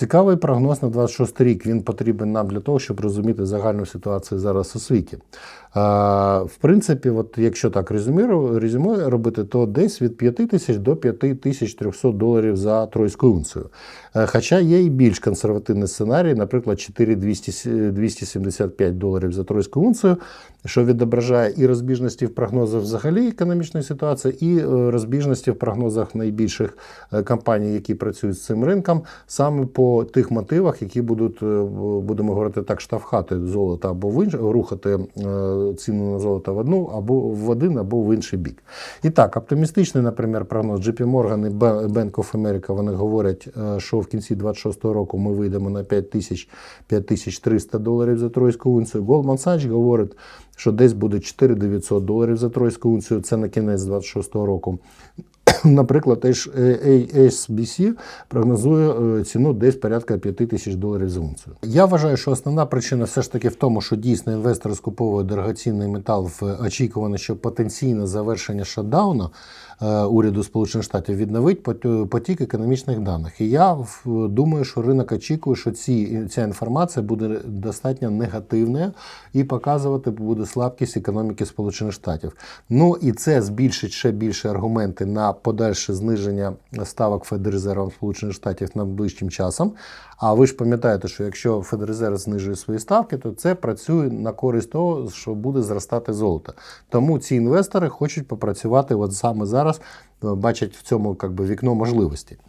Цікавий прогноз на 26 рік. Він потрібен нам для того, щоб розуміти загальну ситуацію зараз у світі. В принципі, от якщо так резюме робити, то десь від 5 тисяч до 5300 доларів за тройську унцію. Е, Хоча є і більш консервативний сценарій, наприклад, 4275 доларів за тройську унцію, що відображає і розбіжності в прогнозах взагалі економічної ситуації, і е, розбіжності в прогнозах найбільших е, компаній, які працюють з цим ринком, саме по тих мотивах, які будуть, е, будемо говорити так, штовхати золото або в інш... рухати е, ціну на золото в одну або в один, або в інший бік. І так, оптимістичний, наприклад, прогноз JP Morgan і Bank of America, вони говорять, е, що в кінці 26-го року ми вийдемо на 5 тисяч 5300 доларів за тройську унцію. Goldman Sachs говорить, що десь буде 4900 доларів за тройську унцію. Це на кінець 26-го року. Наприклад, HSBC прогнозує е, ціну десь порядка 5 тисяч доларів за унцію. Я вважаю, що основна причина все ж таки в тому, що дійсно інвестори скуповують дорогоцінний метал в очікуванні, що потенційне завершення шатдауну е, уряду Сполучених Штатів відновить потік економічних даних. І я думаю, що ринок очікує, що ці, ця інформація буде достатньо негативною і показувати буде слабкість економіки Сполучених Штатів. Ну і це збільшить ще більше аргументи на подальше зниження ставок Федрезервом Сполучених Штатів найближчим часом. А ви ж пам'ятаєте, що якщо Федрезерв знижує свої ставки, то це працює на користь того, що буде зростати золото. Тому ці інвестори хочуть попрацювати от саме зараз, бачать в цьому би, вікно можливості.